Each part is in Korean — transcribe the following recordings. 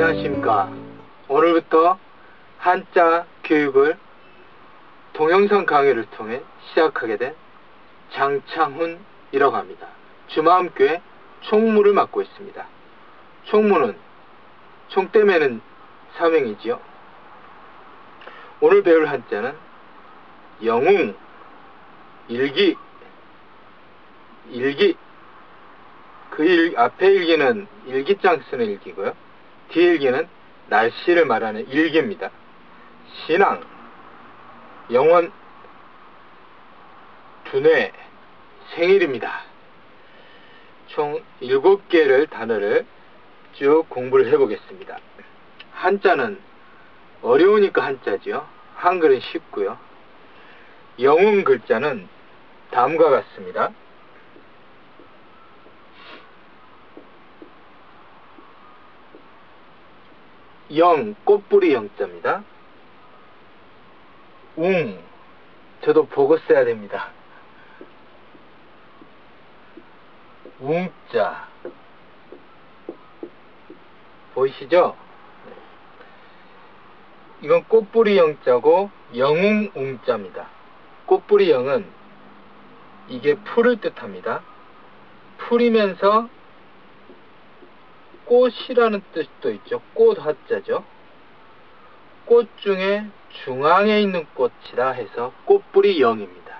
안녕하십니까. 오늘부터 한자 교육을 동영상 강의를 통해 시작하게 된 장창훈이라고 합니다. 주마음교회 총무를 맡고 있습니다. 총무는 총대매는 사명이지요. 오늘 배울 한자는 영웅, 일기, 일기, 그 일, 앞에 일기는 일기장 쓰는 일기고요. 뒤에 일기는 날씨를 말하는 일기입니다. 신앙, 영원, 두뇌, 생일입니다. 총 7개를 단어를 쭉 공부를 해보겠습니다. 한자는 어려우니까 한자지요. 한글은 쉽고요. 영웅 글자는 다음과 같습니다. 영, 꽃뿌리 영자입니다. 웅, 저도 보고 써야 됩니다. 웅자. 보이시죠? 이건 꽃뿌리 영자고 영웅 웅자입니다. 꽃뿌리 영은 이게 풀을 뜻합니다. 풀이면서 꽃이라는 뜻도 있죠. 꽃 화자죠. 꽃 중에 중앙에 있는 꽃이라 해서 꽃뿌리 영입니다.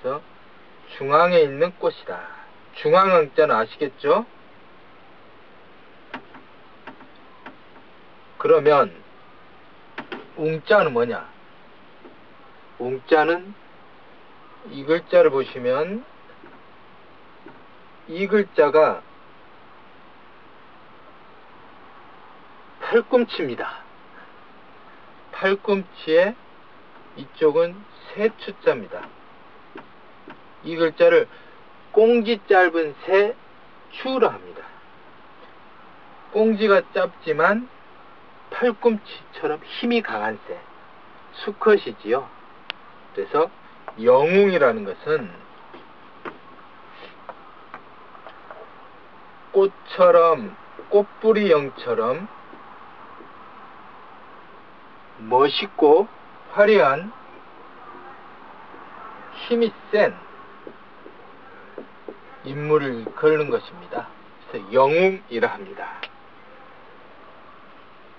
그래서 중앙에 있는 꽃이다. 중앙왕자는 아시겠죠? 그러면 웅자는 뭐냐? 웅자는 이 글자를 보시면 이 글자가 팔꿈치입니다. 팔꿈치에 이쪽은 새 추자입니다. 이 글자를 꽁지 짧은 새 추라 합니다. 꽁지가 짧지만 팔꿈치처럼 힘이 강한 새 수컷이지요. 그래서 영웅이라는 것은 꽃처럼 꽃뿌리 영처럼 멋있고 화려한 힘이 센 인물을 그리는 것입니다. 그래서 영웅이라 합니다.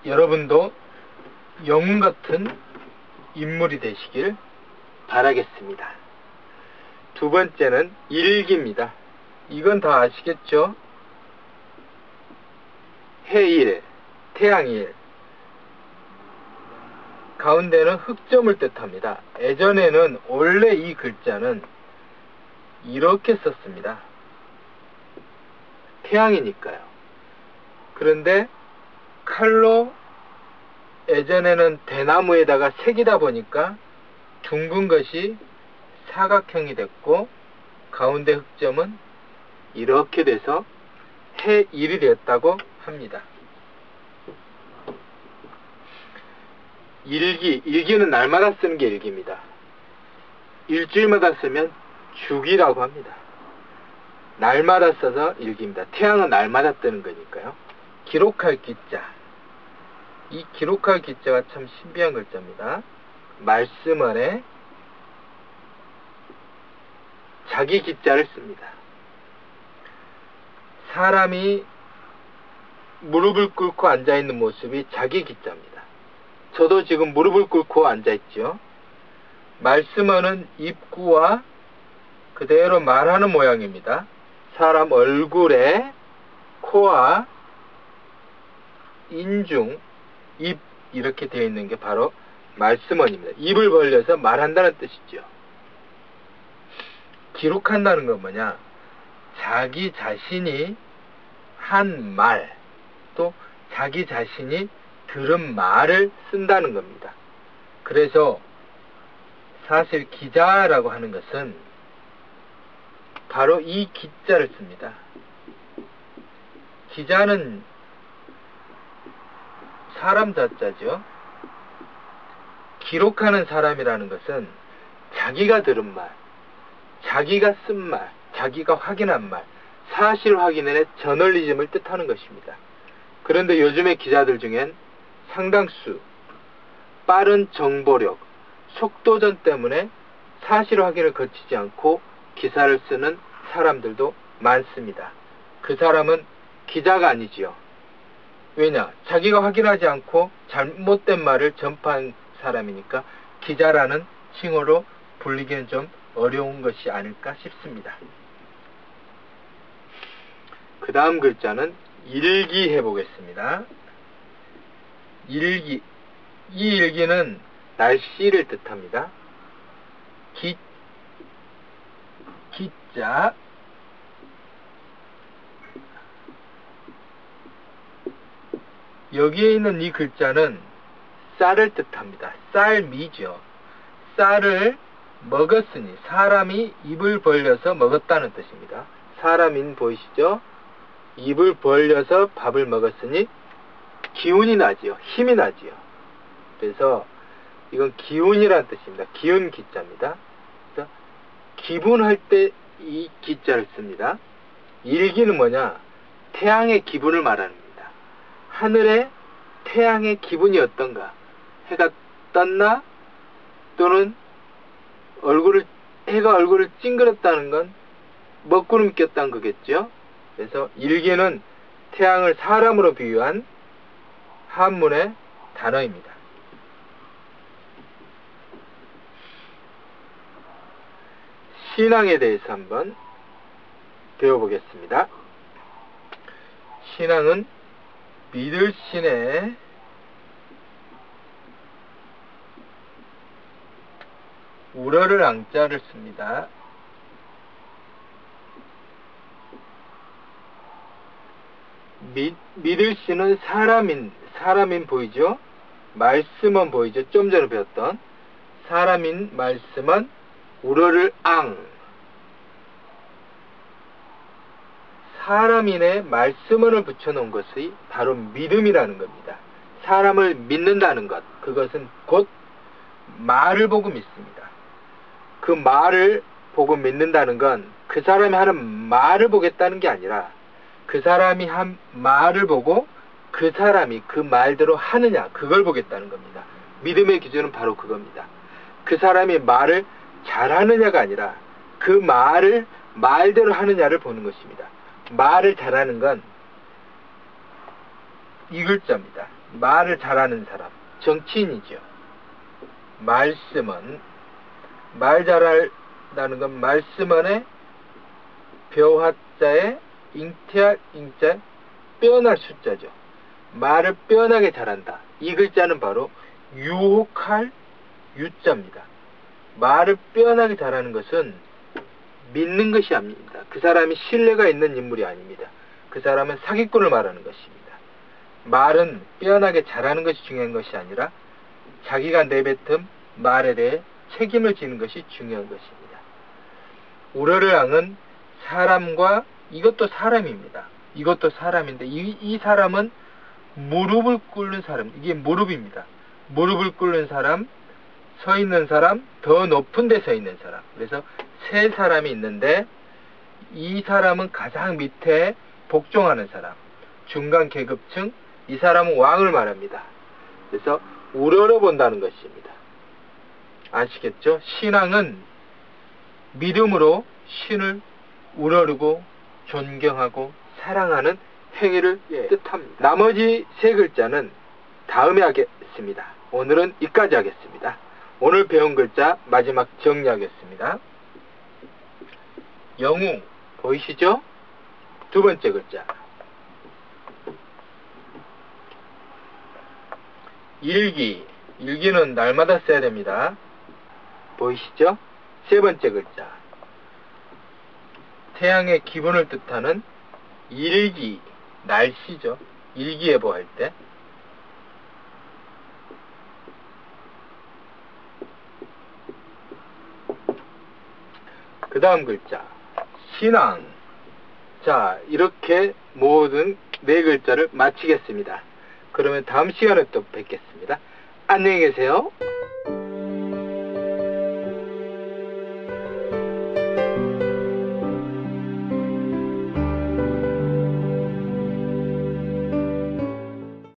여러분도 영웅 같은 인물이 되시길 바라겠습니다. 두 번째는 일기입니다. 이건 다 아시겠죠? 해일, 태양일, 가운데는 흑점을 뜻합니다. 예전에는 원래 이 글자는 이렇게 썼습니다. 태양이니까요. 그런데 칼로 예전에는 대나무에다가 색이다 보니까 둥근 것이 사각형이 됐고 가운데 흑점은 이렇게 돼서 해일이 되었다고 합니다. 일기, 일기는 날마다 쓰는 게 일기입니다. 일주일마다 쓰면 주기라고 합니다. 날마다 써서 일기입니다. 태양은 날마다 뜨는 거니까요. 기록할 기자. 이 기록할 기자가 참 신비한 글자입니다. 말씀 안에 자기 기자를 씁니다. 사람이 무릎을 꿇고 앉아 있는 모습이 자기 기자입니다. 저도 지금 무릎을 꿇고 앉아있죠. 말씀하는 입구와 그대로 말하는 모양입니다. 사람 얼굴에 코와 인중, 입 이렇게 되어 있는 게 바로 말씀원입니다. 입을 벌려서 말한다는 뜻이죠. 기록한다는 건 뭐냐? 자기 자신이 한 말, 또 자기 자신이 들은 말을 쓴다는 겁니다. 그래서 사실 기자라고 하는 것은 바로 이 기자를 씁니다. 기자는 사람 자자죠. 기록하는 사람이라는 것은 자기가 들은 말, 자기가 쓴 말, 자기가 확인한 말, 사실 확인의 저널리즘을 뜻하는 것입니다. 그런데 요즘의 기자들 중엔 상당수 빠른 정보력, 속도전 때문에 사실 확인을 거치지 않고 기사를 쓰는 사람들도 많습니다. 그 사람은 기자가 아니지요. 왜냐? 자기가 확인하지 않고 잘못된 말을 전파한 사람이니까 기자라는 칭호로 불리기는 좀 어려운 것이 아닐까 싶습니다. 그 다음 글자는 일기 해보겠습니다. 일기. 이 일기는 날씨를 뜻합니다. 기, 기자. 여기에 있는 이 글자는 쌀을 뜻합니다. 쌀미죠. 쌀을 먹었으니 사람이 입을 벌려서 먹었다는 뜻입니다. 사람인 보이시죠? 입을 벌려서 밥을 먹었으니 기운이 나지요. 힘이 나지요. 그래서 이건 기운이라는 뜻입니다. 기운 기자입니다. 그래서 기분할 때 이 기자를 씁니다. 일기는 뭐냐? 태양의 기분을 말합니다. 하늘에 태양의 기분이 어떤가? 해가 떴나? 또는 얼굴을 해가 얼굴을 찡그렸다는 건 먹구름 꼈다는 거겠죠. 그래서 일기는 태양을 사람으로 비유한 한문의 단어입니다. 신앙에 대해서 한번 배워보겠습니다. 신앙은 믿을 신의 우러를 앙자를 씁니다. 믿, 믿을 씨는 사람인, 사람인 보이죠? 말씀은 보이죠? 좀 전에 배웠던 사람인 말씀은 우러를 앙. 사람인의 말씀을 붙여놓은 것이 바로 믿음이라는 겁니다. 사람을 믿는다는 것, 그것은 곧 말을 보고 믿습니다. 그 말을 보고 믿는다는 건 그 사람이 하는 말을 보겠다는 게 아니라 그 사람이 한 말을 보고 그 사람이 그 말대로 하느냐 그걸 보겠다는 겁니다. 믿음의 기준은 바로 그겁니다. 그 사람이 말을 잘하느냐가 아니라 그 말을 말대로 하느냐를 보는 것입니다. 말을 잘하는 건 이 글자입니다. 말을 잘하는 사람, 정치인이죠. 말씀은 말 잘한다는 건 말씀원의 벼화자에 잉태할 잉자 빼어날 숫자죠. 말을 빼어나게 잘한다. 이 글자는 바로 유혹할 유자입니다. 말을 빼어나게 잘하는 것은 믿는 것이 아닙니다. 그 사람이 신뢰가 있는 인물이 아닙니다. 그 사람은 사기꾼을 말하는 것입니다. 말은 빼어나게 잘하는 것이 중요한 것이 아니라 자기가 내뱉은 말에 대해 책임을 지는 것이 중요한 것입니다. 우러르랑은 사람과 이것도 사람입니다. 이것도 사람인데 이, 이 사람은 무릎을 꿇는 사람 이게 무릎입니다. 무릎을 꿇는 사람 서 있는 사람 더 높은 데 서 있는 사람 그래서 세 사람이 있는데 이 사람은 가장 밑에 복종하는 사람 중간 계급층 이 사람은 왕을 말합니다. 그래서 우러러 본다는 것입니다. 아시겠죠? 신앙은 믿음으로 신을 우러르고 존경하고 사랑하는 행위를 예. 뜻합니다. 나머지 세 글자는 다음에 하겠습니다. 오늘은 이까지 하겠습니다. 오늘 배운 글자 마지막 정리하겠습니다. 영웅 보이시죠? 두 번째 글자 일기 일기는 날마다 써야 됩니다. 보이시죠? 세 번째 글자 태양의 기분을 뜻하는 일기, 날씨죠. 일기예보 할 때. 그 다음 글자, 신앙. 자, 이렇게 모든 네 글자를 마치겠습니다. 그러면 다음 시간에 또 뵙겠습니다. 안녕히 계세요.